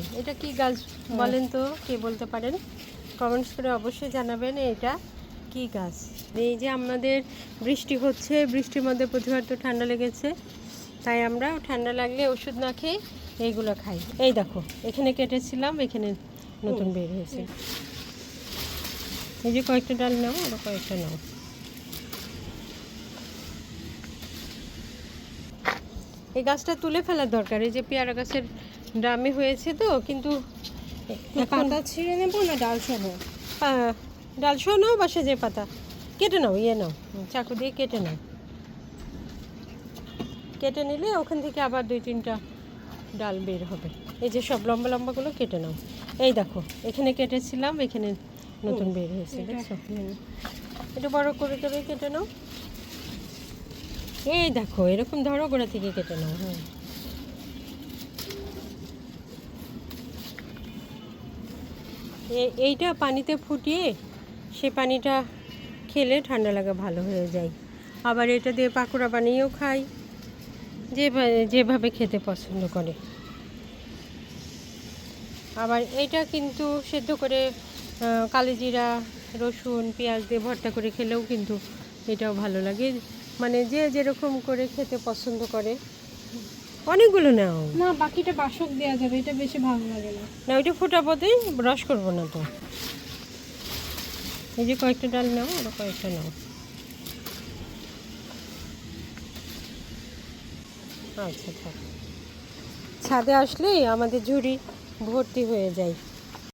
খাই এটা কি গাছ বলেন তো কে বলতে পারেন? কমেন্টস করে অবশ্যই জানাবেন এটা কি গাছ। এই যে আমাদের বৃষ্টি হচ্ছে বৃষ্টির মধ্যে প্রতিবার তো ঠান্ডা লেগেছে তাই আমরা ঠান্ডা লাগলে ওষুধ না খেয়ে এইগুলো খাই। এই দেখো এখানে কেটেছিলাম এখানে নতুন বের হয়েছে। এই যে কয়েকটা ডাল নাও আরও কয়েকটা নাও। এই গাছটা তুলে ফেলার দরকার এই যে পেয়ারা গাছের ড্রামে হয়েছে তো কিন্তু পাতা ছিঁড়ে নেব না ডাল সহ? আহ, ডাল শো নাও বা সেজে পাতা। কেটে নাও ইয়ে নাও চাকু দিয়ে কেটে নাও। কেটে নিলে ওখান থেকে আবার দুই তিনটা ডাল বের হবে। এই যে সব লম্বা লম্বাগুলো কেটে নাও। এই দেখো এখানে কেটেছিলাম এখানে নতুন বের হয়েছে দেখছ? একটু বড় করে করে কেটে নাও। এই দেখো এরকম ধরো গোড়া থেকে কেটে নাও হ্যাঁ। এইটা পানিতে ফুটিয়ে সে পানিটা খেলে ঠান্ডা লাগা ভালো হয়ে যায়। আবার এটা দিয়ে পাকোড়া বানিয়েও খাই, যে যেভাবে খেতে পছন্দ করে। আবার এটা কিন্তু সেদ্ধ করে কালিজিরা রসুন, পেঁয়াজ দিয়ে ভর্তা করে খেলেও কিন্তু এটাও ভালো লাগে। মানে যে যেরকম করে খেতে পছন্দ করে। অনেকগুলো নাও। না বাকিটা বাসক দেওয়া যাবে এটা বেশি ভালো লাগে না। না ওইটা ফোটাবো পথে ব্রাশ করব না তো। এই যে কয়েকটা ডাল নাও আর কয়েকটা নাও। আচ্ছা থাক। ছাদে আসলেই আমাদের ঝুড়ি ভর্তি হয়ে যায়।